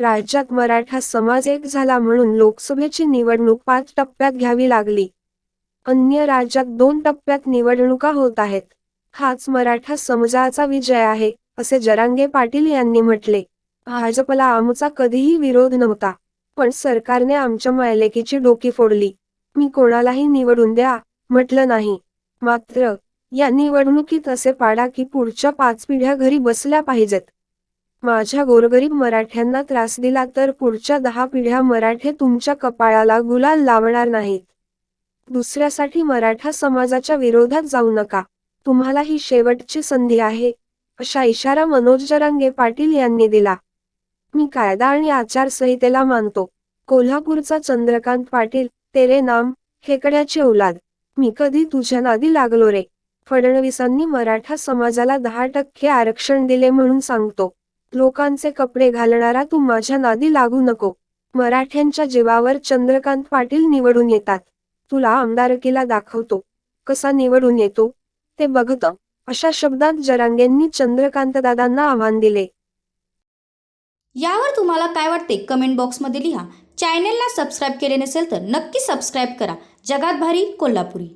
राज्यात मराठा समाज एक झाला म्हणून लोकसभेची निवडणूक पाच टप्प्यात घ्यावी लागली. अन्य राज्यात दोन टप्प्यात निवडणुका होत आहेत. हाच मराठा समाजाचा विजय आहे असे जरांगे पाटील यांनी म्हटले. भाजपला आमचा कधीही विरोध नव्हता पण सरकारने आमच्या मायलेकीची डोकी फोडली. मी कोणालाही निवडून द्या म्हटलं नाही. मात्र या निवडणुकीत असे पाडा की पुढच्या पाच पिढ्या घरी बसल्या पाहिजेत. माझ्या गोरगरीब मराठ्यांना त्रास दिला तर पुढच्या दहा पिढ्या मराठे तुमच्या कपाळाला गुलाल लावणार नाहीत. दुसऱ्यासाठी मराठा समाजाच्या विरोधात जाऊ नका. तुम्हाला ही शेवटची संधी आहे अशा इशारा मनोज जरांगे पाटील यांनी दिला. मी कायदा आणि आचारसंहितेला मानतो. कोल्हापूरचा चंद्रकांत पाटील तेरे नाम खेकड्याची औलाद. मी कधी तुझ्या नादी लागलो रे. फडणवीसांनी मराठा समाजाला दहा टक्के आरक्षण दिले म्हणून सांगतो. लोकांचे कपडे घालणारा तू माझ्या नादी लागू नको. मराठ्यांच्या जीवावर चंद्रकांत पाटील निवडून येतात. तुला आमदारकीला दाखवतो. कसा निवडून येतो? ते बघतं अशा शब्दात जरांगेंनी चंद्रकांतदादांना आव्हान दिले. यावर तुम्हाला काय वाटते? कमेंट बॉक्समध्ये लिहा. चॅनेलला सबस्क्राईब केले नसेल तर नक्की सबस्क्राईब करा. जगात भारी कोल्हापुरी.